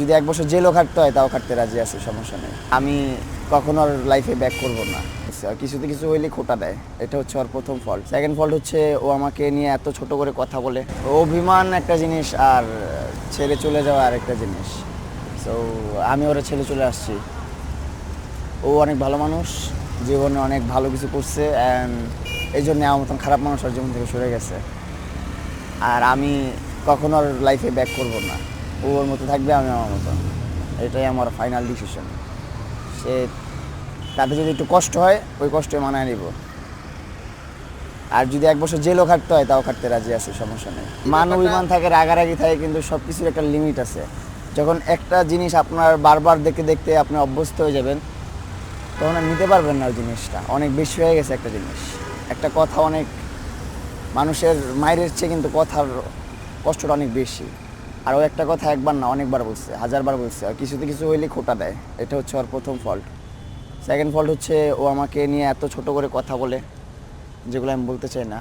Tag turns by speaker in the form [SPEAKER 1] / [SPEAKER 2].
[SPEAKER 1] যদি এক বছর জেলও খাটতে হয়, তাও খাটতে রাজি আছে, সমস্যা নেই। আমি কখনো আর লাইফে ব্যাক করব না। কিছুতে কিছু হইলে খোটা দেয়। এটা হচ্ছে ওর প্রথম ফল্ট সেকেন্ড ফল্ট হচ্ছে ও আমাকে নিয়ে এত ছোট করে কথা বলে। অভিমান একটা জিনিস আর ছেড়ে চলে যাওয়া আর একটা জিনিস। সো আমি ওরা ছেড়ে চলে আসছি। ও অনেক ভালো মানুষ, জীবনে অনেক ভালো কিছু করছে অ্যান্ড এই জন্য আমার মতন খারাপ মানুষ আর জীবন থেকে সরে গেছে। আর আমি কখনো আর লাইফে ব্যাক করব না। ও ওর মতো থাকবে আমি আমার মতো। এটাই আমার ফাইনাল ডিসিশন সে তাতে যদি একটু কষ্ট হয় ওই কষ্টে মানায় নিব। আর যদি এক বছর জেলও খাটতে হয় তাও খাটতে রাজি আছি সমস্যা নেই। মান অভিমান থাকে রাগারাগি থাকে কিন্তু সব কিছুর একটা লিমিট আছে। যখন একটা জিনিস আপনার বারবার দেখতে দেখতে আপনি অভ্যস্ত হয়ে যাবেন তখন আর নিতে পারবেন না ওই জিনিসটা। অনেক বেশি হয়ে গেছে একটা জিনিস। একটা কথা অনেক মানুষের মায়ের চেয়ে কিন্তু কথার কষ্টটা অনেক বেশি। আর একটা কথা একবার না, অনেকবার বলছে, হাজারবার বলছে, আর কিছুতে কিছু হইলে খোটা দেয়। এটা হচ্ছে ওর প্রথম ফল্ট সেকেন্ড ফল্ট হচ্ছে ও আমাকে নিয়ে এত ছোট করে কথা বলে, যেগুলো আমি বলতে চাই না।